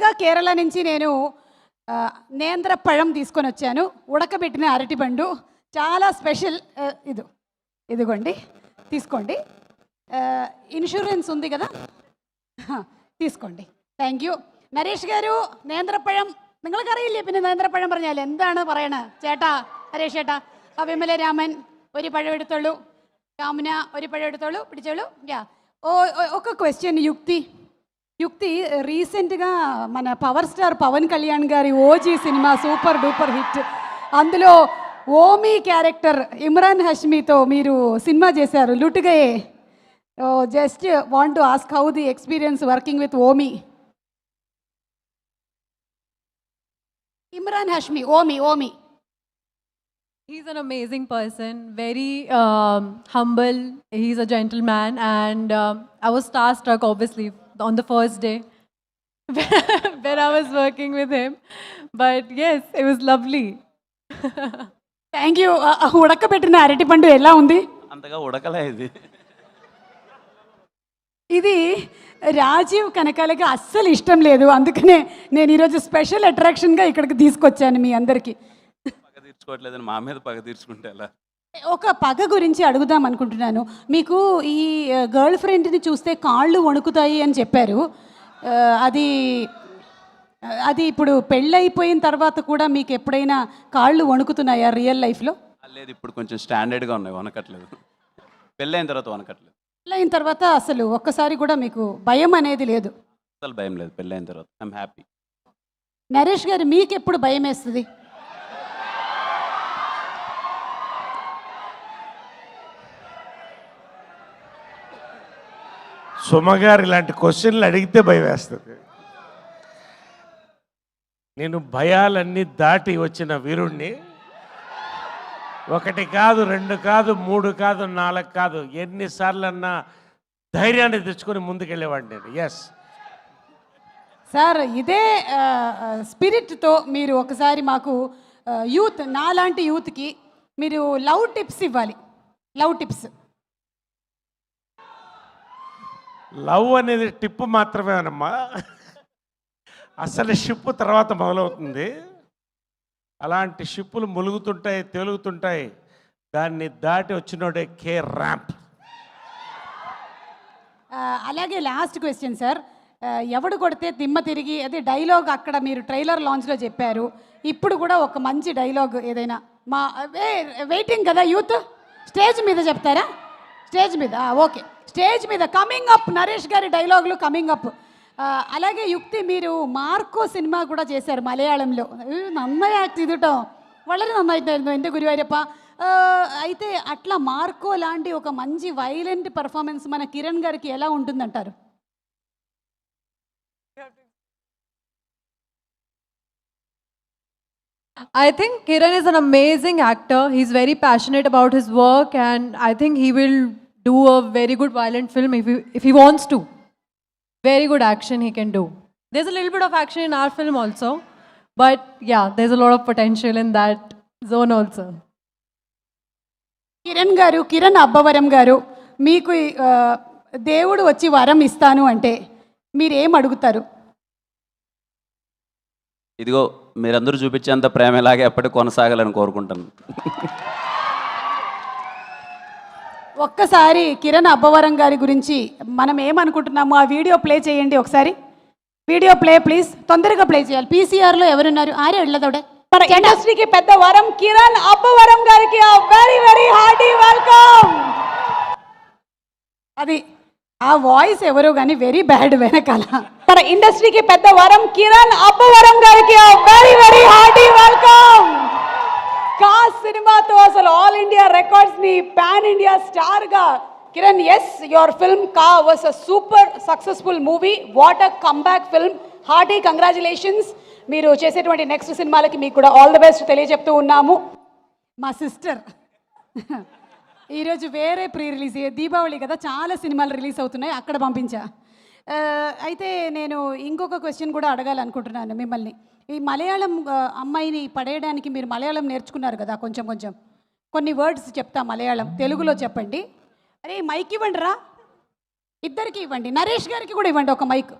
స్పెషల్గా కేరళ నుంచి నేను నేంద్ర తీసుకొని వచ్చాను. ఉడకబెట్టిన అరటిపండు చాలా స్పెషల్ ఇది. ఇదిగోండి తీసుకోండి. ఇన్సూరెన్స్ ఉంది కదా? తీసుకోండి. Thank you. నరేష్ గారు నేంద్రపళం. നിങ്ങൾക്കറിയില്ലേ പിന്നെ നേന്ത്രപ്പഴം പറഞ്ഞാൽ? എന്താണ് പറയണത് ചേട്ടാ നരേഷ് ചേട്ടാ. അഭിമല രാമൻ ഒരു പഴം എടുത്തോളൂ. കാമുന ഒരു പഴം എടുത്തോളൂ. പിടിച്ചോളൂ. യാ ഓ ഒക്കെ ക്വസ്റ്റ്യൻ യുക്തി. యుక్తి రీసెంట్గా మన పవర్ స్టార్ పవన్ కళ్యాణ్ గారి OG cinema super duper hit. అందులో ఓమీ క్యారెక్టర్ ఇమ్రాన్ హష్మీతో మీరు సినిమా చేశారు. లుటుగయే just want to ask how the experience working with Omi. Imran Hashmi Omi Omi. He's an amazing person, very um, humble. He's a gentleman, and um, I was starstruck, obviously, on the first day when I was working with him. But yes, it was lovely. Thank you ఉడకబెట్టిన అరటిపండు ఎలా ఉంది? అంతగా ఉడకలే ఇది. ఇది రాజీవ్ కనకాలకి అస్సలు ఇష్టం లేదు. అందుకనే నేను ఈరోజు స్పెషల్ అట్రాక్షన్గా ఇక్కడికి తీసుకొచ్చాను మీ అందరికీ. పగ తీర్చుకోవట్లేదని మా మీద పగ తీర్చుకుంటే ఎలా? ఒక పగ గురించి అడుగుదాం అనుకుంటున్నాను. మీకు ఈ గర్ల్ ఫ్రెండ్ని చూస్తే కాళ్ళు వణుకుతాయి అని చెప్పారు. అది అది ఇప్పుడు పెళ్ళైపోయిన తర్వాత కూడా మీకు ఎప్పుడైనా కాళ్ళు వణుకుతున్నాయా రియల్ లైఫ్లో? లేదు ఇప్పుడు కొంచెం స్టాండర్డ్గా ఉన్నాయి వనకట్లేదు పెళ్ళైన తర్వాత వనకట్లేదు పెళ్ళైన తర్వాత అసలు ఒక్కసారి కూడా మీకు భయం అనేది లేదు. అసలు భయం లేదు పెళ్ళైన తర్వాత. ఐమ్ హ్యాపీ నరేష్ గారు మీకు ఎప్పుడు భయం వేస్తుంది సుమగారు ఇలాంటి క్వశ్చన్లు అడిగితే భయం వేస్తుంది. నేను భయాలన్నీ దాటి వచ్చిన వీరుణ్ణి. ఒకటి కాదు రెండు కాదు మూడు కాదు నాలుగు కాదు ఎన్నిసార్లు అన్నా ధైర్యాన్ని తెచ్చుకొని ముందుకెళ్ళేవాడిని నేను. ఎస్ సార్ ఇదే స్పిరిట్తో మీరు ఒకసారి మాకు యూత్ నాలాంటి యూత్కి మీరు లవ్ టిప్స్ ఇవ్వాలి. Love tips. లవ్ అనేది టిప్ మాత్రమేనమ్మా అసలు షిప్ తర్వాత మొదలవుతుంది. అలాంటి షిప్పులు ములుగుతుంటాయి తేలుగుతుంటాయి. దాన్ని దాటి వచ్చినోడే కే ర్యాంప్ అలాగే లాస్ట్ క్వశ్చన్ సార్. ఎవడు కొడితే తిమ్మ తిరిగి అదే డైలాగ్ అక్కడ మీరు ట్రైలర్ లాంచ్లో చెప్పారు. ఇప్పుడు కూడా ఒక మంచి డైలాగ్ ఏదైనా మా వెయిటింగ్ కదా యూత్? స్టేజ్ మీద చెప్తారా? స్టేజ్ మీద ఓకే స్టేజ్ మీద కమింగ్ అప్ నరేష్ గారి డైలాగులు కమింగ్ అప్ అలాగే యుక్తి మీరు మార్కో సినిమా కూడా చేశారు మలయాళంలో ഏഹ്, നന്നായി ആക്ട് ചെയ്തിട്ടോ വളരെ നന്നായിട്ടായിരുന്നു എൻ്റെ ഗുരുവായൂരപ്പ ఆ, అయితే అట్లా మార్కో లాంటి ఒక మంచి వైలెంట్ పర్ఫార్మెన్స్ మన కిరణ్ గారికి ఎలా ఉంటుందంటారు I think Kiran is an amazing actor he's very passionate about his work and I think he will do a very good violent film if if he wants to very good action he can do there's a little bit of action in our film also but yeah there's a load of potential in that zone also Kiran గారు కిరణ్ అబ్బవరం గారు మీకు దేవుడు వచ్చి వరం ఇస్తాను అంటే మీరు ఏం అడుగుతారు ఇదిగో మీరందరూ చూపించేంత ప్రేమ ఇలాగే ఎప్పటికి కొనసాగాలని కోరుకుంటాను ఒక్కసారి కిరణ్ అబ్బవరం గారి గురించి మనం ఏమనుకుంటున్నాము ఆ వీడియో ప్లే చేయండి ఒకసారి. Video play please. తొందరగా ప్లే చేయాలి. పీసీఆర్లో ఎవరున్నారు? ఆరే వెళ్ళదోడే మన ఇండస్ట్రీకి పెద్ద వరం కిరణ్ అబ్బవరం గారికి వెరీ వెరీ హార్టీ వెల్కమ్ అది ఆ వాయిస్ ఎవరో కానీ వెరీ బ్యాడ్ వెనకాల. మన ఇండస్ట్రీకి పెద్ద వరం కిరణ్ అబ్బవరం గారికి వెరీ వెరీ హార్టీ వెల్కమ్ కాస్ సినిమాతో అసలు ఆల్ ఇండియా రికార్డ్స్ని పాన్ ఇండియా స్టార్గా Kiran yes your film Ka was a super successful movie what a comeback film hearty congratulations మీరు చేసేటువంటి నెక్స్ట్ సినిమాలకి మీకు కూడా ఆల్ ద బెస్ట్ తెలియజెప్తూ ఉన్నాము. మా సిస్టర్ ఈరోజు వేరే ప్రీ రిలీజ్ దీపావళి కదా చాలా సినిమాలు రిలీజ్ అవుతున్నాయి. అక్కడ పంపించా. అయితే నేను ఇంకొక క్వశ్చన్ కూడా అడగాలనుకుంటున్నాను మిమ్మల్ని. ఈ మలయాళం అమ్మాయిని పడేయడానికి మీరు మలయాళం నేర్చుకున్నారు కదా కొంచెం కొంచెం. కొన్ని వర్డ్స్ చెప్తా మలయాళం తెలుగులో చెప్పండి. అరే మైక్ ఇవ్వండి రా. ఇద్దరికి ఇవ్వండి. నరేష్ గారికి కూడా ఇవ్వండి ఒక మైక్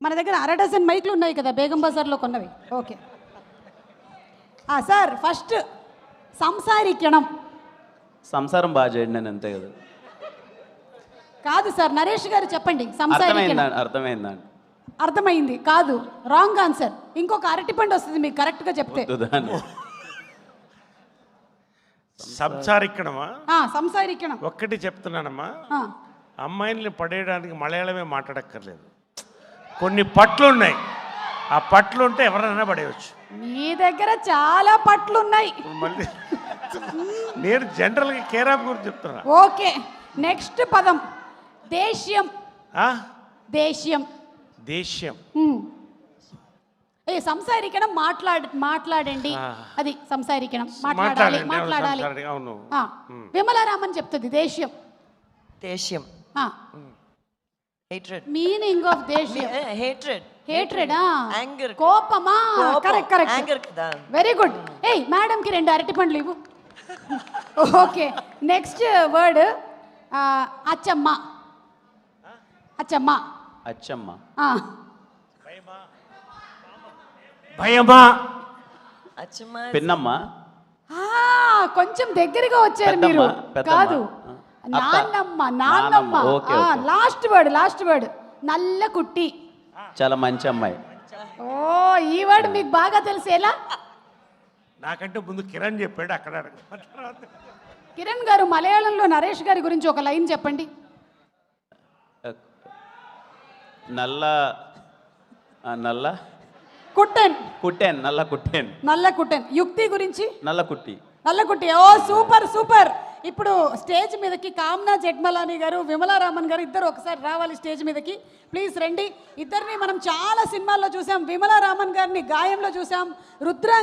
మన దగ్గర అర డజన్ మైక్లు ఉన్నాయి కదా బేగం బజార్లో కొన్నవి. ఓకే. సార్ ఫస్ట్ సంసారికణం సంసారం బాగా చేయండి నేను అంతే కదా. కాదు సార్ నరేష్ గారు చెప్పండి సంసారికణం అర్థమైందా? అర్థమైందండి అర్థమైంది? కాదు రాంగ్ ఆన్సర్ ఇంకొక అరటిపండు వస్తుంది మీకు చెప్తే. దాన్ని. సంసారిక్కడమా ఆ, సంసారికణం. ఒక్కటి చెప్తున్నానమ్మా. అమ్మాయిల్ని పడేయడానికి మలయాళమే మాట్లాడక్కర్లేదు. కొన్ని పట్లు ఉన్నాయి. ఆ పట్లు ఉంటే ఎవరైనా పడేయచ్చు. మీ దగ్గర చాలా పట్లు ఉన్నాయి. మళ్ళీ నేను జనరల్గా కేరాప్ గురించి చెప్తున్నా. ఓకే నెక్స్ట్ పదం. దేశ్యం ఆ? దేశ్యం దేశ్యం. ఏ సంసారికణం మాట్లాడ మాట్లాడండి. అది సంసారికణం మాట్లాడాలి మాట్లాడాలి. సంసారి- అవును. ఆ, విమలారామన్ చెప్తుంది దేశ్యం దేశ్యం హేట్రెడ్ మీనింగ్ ఆఫ్ దేశ్యం హేట్రెడ్ హేట్రెడ్ Anger. కోపమా? కరెక్ట్ యాంగర్ కరెక్ట్ కదా. వెరీ గుడ్ ఏయ్ మేడంకి రెండు అరటి పండ్లు ఇవ్వు. ఓకే నెక్స్ట్ వర్డ్ అచ్చమ్మ. అచ్చమ్మ. అచ్చమ్మ. ఆ, భయమా? అచ్చమ్మ. పిన్నమ్మ. ఆ, కొంచెం దగ్గరగా వచ్చారు మీరు. కాదు. నాన్నమ్మ నాన్నమ్మ. లాస్ట్ వర్డ్ లాస్ట్ వర్డ్ నల్ల కుట్టి. చాలా మంచి అమ్మాయి. ఓ ఈ వర్డ్ మీకు బాగా తెలిసేలా నాకంటే ముందు కిరణ్ చెప్పాడు అక్కడ. కిరణ్ గారు మలయాళంలో నరేష్ గారి గురించి ఒక లైన్ చెప్పండి. నల్ల నల్ల? కుట్టెన్. కుట్టేన్ నల్ల కుట్టేన్. నల్ల కుట్టెన్. యుక్తి గురించి? నల్ల కుట్టి. నల్లకుట్టి ఓ సూపర్ సూపర్. ఇప్పుడు స్టేజ్ మీదకి కామ్నా జెట్మలాని గారు విమలారామన్ గారు ఇద్దరు ఒకసారి రావాలి స్టేజ్ మీదకి. ప్లీజ్ రండి. ఇద్దరిని మనం చాలా సినిమాల్లో చూసాం. విమలారామన్ గారిని గాయంలో చూసాం. రుద్ర